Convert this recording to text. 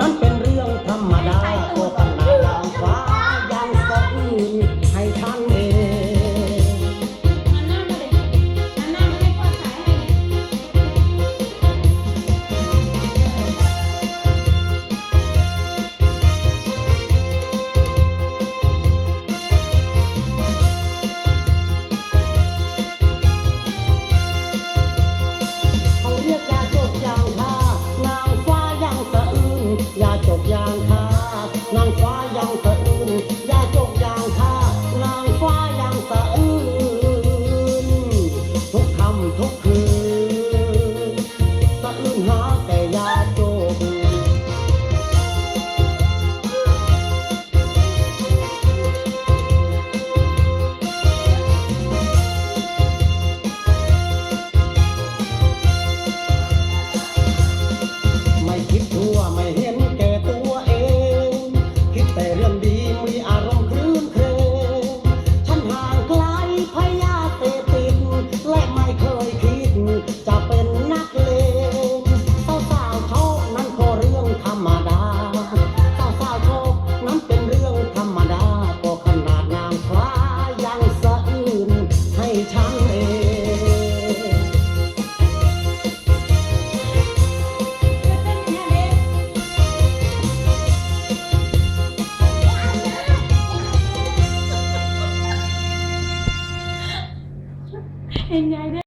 นั้นเป็นเรื่องธรรมดา อางทานางฟ้า แต่เรื่องดีมีอา and I